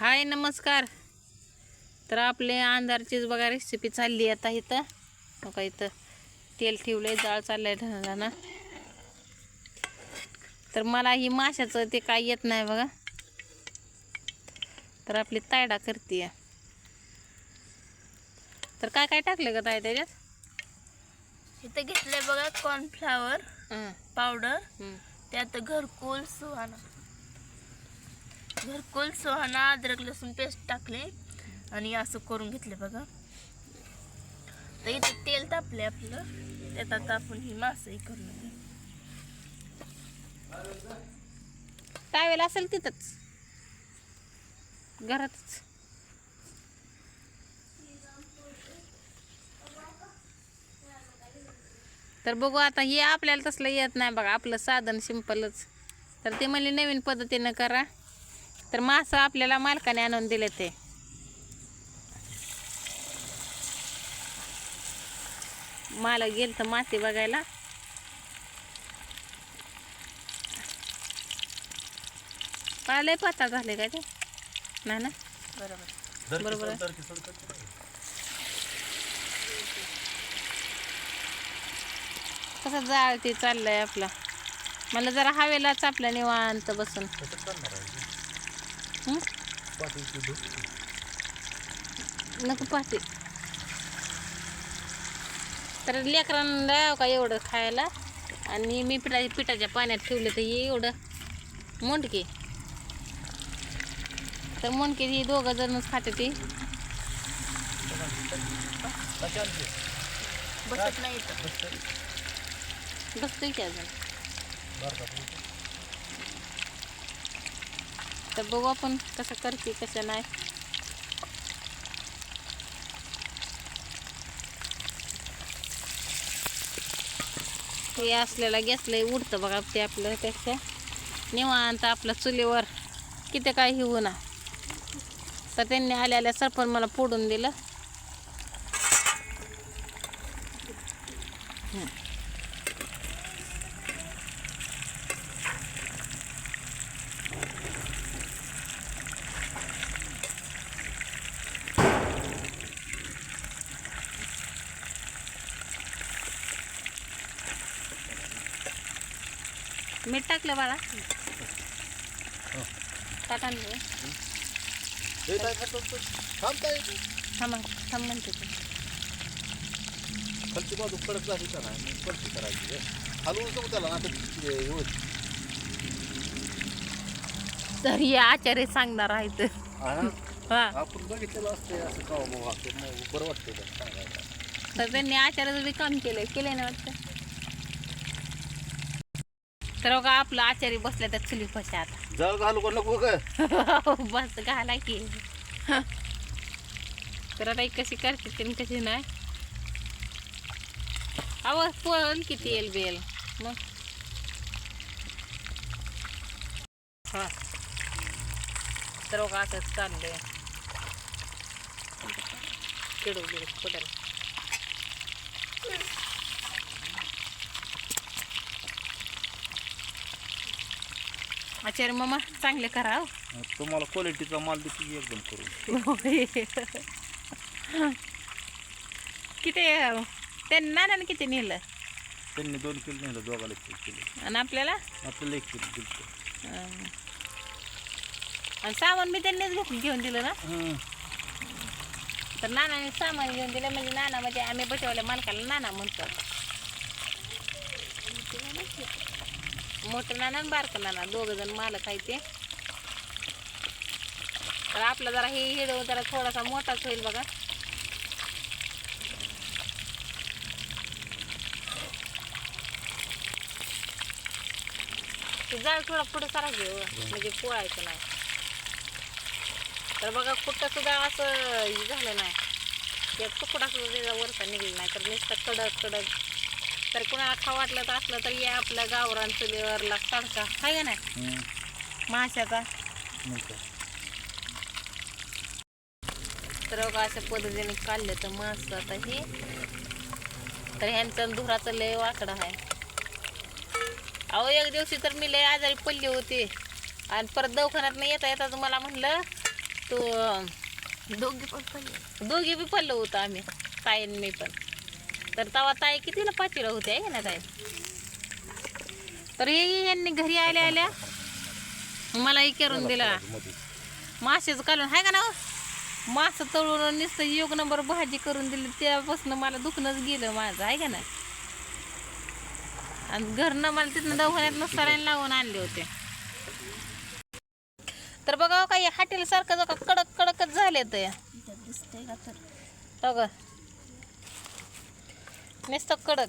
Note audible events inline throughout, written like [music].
हाय नमस्कार. तर आपले अंधारचीच बघा रेसिपी चालली आता इथं. बघा इथं तेल ठेवलंय जाळ चाललंय ढाला ना तर मला ही माशाचं ते काय येत नाही बघा. तर आपली तायडा करते तर काय काय टाकलं का ताय त्याच्यात? इथं घेतलंय बघा कॉर्नफ्लावर पावडर. त्यात घरकुल सुहाणा घरकुल सुहाणा अद्रक लसूण पेस्ट टाकले आणि असं करून घेतले बघा. तर इथे तेल तापले आपलं. त्यात आता आपण ही मासही करून घेऊ. टावेल असेल तिथंच? घरातच. तर बघू आता हे आपल्याला तसलं येत नाही बघा. आपलं साधन सिंपलच तर ते म्हणले नवीन पद्धतीनं करा. तर मासं आपल्याला मालकाने आणून दिले ते. मालक गेल तर माती बघायला. पाळले पाता झाले का ते? नाही ना? बरोबर. कसं जाळ ते चाललंय आपला. मला जरा हवेलाच आपल्या निवांत बसून? नको पाहते. तर लेकरांना का एवढं खायला? आणि मी पिठा पिठाच्या पाण्यात ठेवलं तर हे एवढं. मुंडके. तर मुंडके ही दोघं जणच खाते ती. बसत नाही इथं. बसतोय की अजून? तर बघू आपण कसं करते कसं नाही. हे असलेला गॅस उडतं बघा ते आपलं त्याच्या. निवांत आपलं चुलीवर. किती काय हिवू ना तर त्यांनी आल्या आल्या सरपण मला फोडून दिलं. मीठ टाकलं बाळा. आणलं थांबा थांब म्हणते ते. खालची बाजू कडक झाली का नाही? पलटी करायची हलवून नको त्याला ना तर हे आचार्य सांगणार आहेत. हा आपण बघितलेलं असते असं का बरं वाटतं तर त्यांनी आचार्याचं बी काम केलंय केलंय ना वाटतं? तर बघा आपलं आचार्य बसल्या त्या चुली आता. [laughs] जळ घालू का नको का बस घाला की. तर आता कशी करते आणि कशी नाही. अहो पोळण किती येईल बेल. मग. हा. तर बघा असंच चाललंय. किडू बिडू पडेल आचार्य मामा चांगले करा हो. तुम्हाला क्वालिटीचा माल देते की एकदम करून. किती त्यांनी नानाने किती नेलं? त्यांनी दोन किलो नेलं दोघाला एक किलो आणि आपल्याला? आपल्याला एक किलो दिलं. अं, आणि सामान बी त्यांनीच घेतलं घेऊन दिलं ना? तर नानाने सामान घेऊन दिलं म्हणजे नाना म्हणजे आम्ही बसवल्या मालकाला नाना म्हणतो. मोठं नाना आणि नाना दोघं जण मालक आहे ते. तर आपला जरा हे हिडो जरा थोडासा मोठाच होईल बघा. ते जाळ थोडा पुढे सारा घेऊ म्हणजे पोळायचं नाही. तर बघा कुठं सुद्धा असं झालं नाही. ते तुकडा सुद्धा त्याचा वरचा निघला नाही तर नुसतं कडक कडक. तर कुणाला खाऊ वाटलं तर असलं तर या आपल्या गावरान चुलीवरला तडका आहे का नाही? माशाचा. तर बघा अशा पद्धतीने काढले तर मास आता हे. तर ह्यांचं धुराचं लय वाकडं आहे. अहो एक दिवशी तर मी लय आजारी पडली होती. आणि परत दवाखान्यात नाही येता येता तुम्हाला म्हणलं तो दोघे पण पडले. दोघी बी पडलो होतो आम्ही. ताई आणि मी पण. तर तवा ताई कितीला पाचीला होते आहे ना ताई? तर हे यांनी घरी आल्या आल्या मला हे करून दिला. मासेच काढून हाय का ना हो? मास तळून नुसतं योग नंबर भाजी करून दिली त्यापासून मला दुखणंच गेलं माझं आहे का ना आणि घरनं मला तिथनं दवाखान्यात सलाईन लावून आणले होते. तर बघा काही हाटेल सारखं कडक कडकच झाले तर? बघा. नुसतं कडक.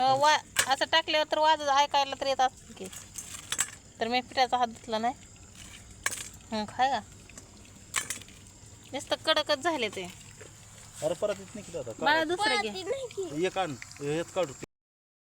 अं, वा असं टाकल्यावर तर वाज ऐकायला तर येत असतं की. तर मी पिठाचा हात धुतला नाही. हं, खाय का? नुसतं कडकच झाले ते. अरे परत येत नाही मला दुसरं घे. एक आण काढू